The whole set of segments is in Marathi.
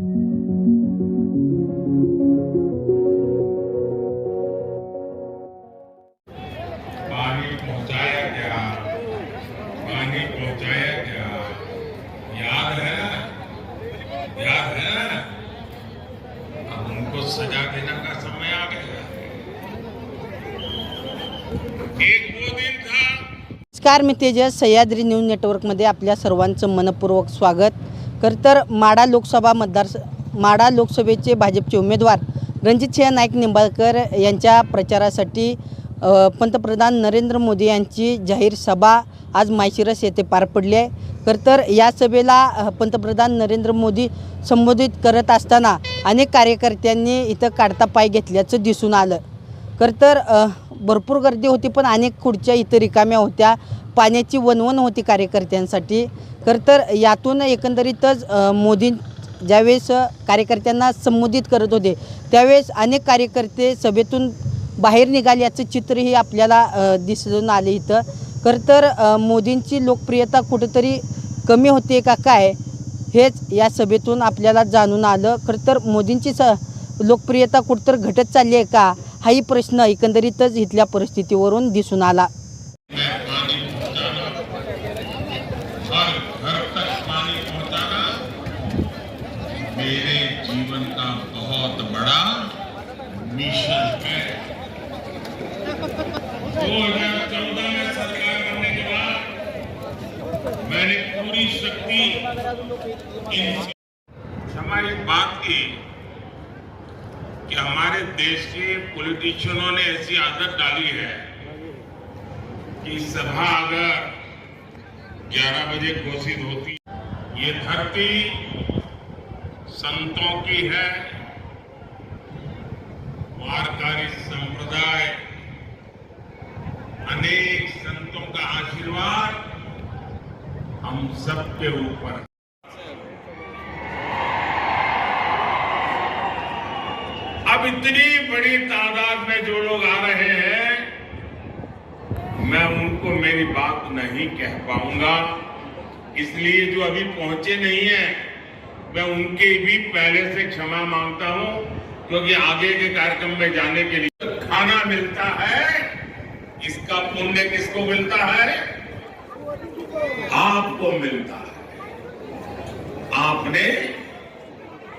पानी पहुंचाया गया। पानी पहुंचाया गया। याद है? याद है? अब उनको सजा देने का समय आ गया। एक वो दिन था। नमस्कार मी तेजस सह्याद्री न्यूज नेटवर्कमध्ये आपल्या सर्वांचं मनपूर्वक स्वागत. खर तर माडा लोकसभा मतदार माडा लोकसभेचे भाजपचे उमेदवार रणजितसिंह नाईक निंबाळकर यांच्या प्रचारासाठी पंतप्रधान नरेंद्र मोदी यांची जाहीर सभा आज मायशिरस येथे पार पडली आहे. खरं तर या सभेला पंतप्रधान नरेंद्र मोदी संबोधित करत असताना अनेक कार्यकर्त्यांनी इथं काढता पाय घेतल्याचं दिसून आलं. खरं तर भरपूर गर्दी होती पण अनेक खुर्च्या इथं रिकाम्या होत्या. पाण्याची वनवन होती कार्यकर्त्यांसाठी. खरं तर यातून एकंदरीतच मोदी ज्यावेळेस कार्यकर्त्यांना संबोधित करत होते त्यावेळेस अनेक कार्यकर्ते सभेतून बाहेर निघाल्याचं चित्रही आपल्याला दिसून आले इथं. खरं तर मोदींची लोकप्रियता कुठेतरी कमी होते का काय हेच या सभेतून आपल्याला जाणून आलं. खरं तर मोदींची स लोकप्रियता कुठंतर घटत चालली आहे का? हाही प्रश्न एकंदरीतच इथल्या परिस्थितीवरून दिसून आला. मेरे जीवन का बहुत बड़ा मिशन है। 2014 में सरकार बनने के बाद मैंने पूरी शक्ति क्षमा बात की। कि हमारे देश के पॉलिटिशियनों ने ऐसी आदत डाली है कि सभा अगर 11 बजे घोषित होती, ये धरती संतों की है। वारकारी संप्रदाय, अनेक संतों का आशीर्वाद हम सबके ऊपर है। अब इतनी बड़ी तादाद में जो लोग आ रहे हैं, मैं उनको मेरी बात नहीं कह पाऊँगा। इसलिए जो अभी पहुँचे नहीं है, मैं उनके भी पहले से क्षमा माँगता हूँ, क्योंकि आगे के कार्यक्रम में जाने के लिए खाना मिलता है। इसका पुण्य किसको मिलता है? आपको मिलता है। आपने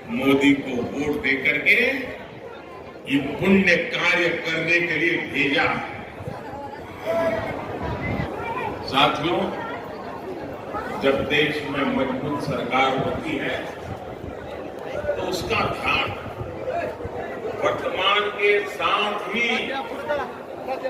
मोदी को वोट दे करके ये पुण्य कार्य करने के लिए भेजा। साथियों, जब देश में मज़बूत सरकार होती है तो उसका ध्यान वर्तमान के साथ ही